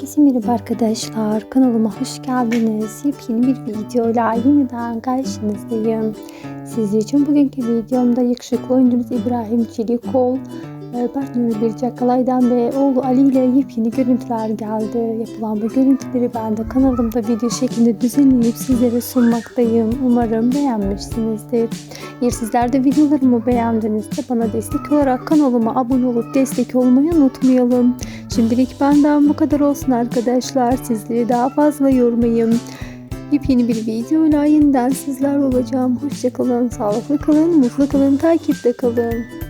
Herkese merhaba arkadaşlar. Kanalıma hoş geldiniz. Yepyeni bir videoyla yeniden karşınızdayım. Sizler için bugünkü videomda yakışıklı oyuncumuz İbrahim Çelikol, e, partneri Birce Kalay'dan ve oğlu Ali ile yepyeni görüntüler geldi. Yapılan bu görüntüleri ben de kanalımda video şeklinde düzenleyip sizlere sunmaktayım. Umarım beğenmişsinizdir. Eğer sizler de videolarımı beğendinizse bana destek olarak kanalıma abone olup destek olmayı unutmayalım. Şimdilik benden bu kadar olsun arkadaşlar. Sizleri daha fazla yormayayım. Yepyeni bir videoyla yeniden sizler olacağım. Hoşçakalın, sağlıklı kalın, mutlu kalın, takipte kalın.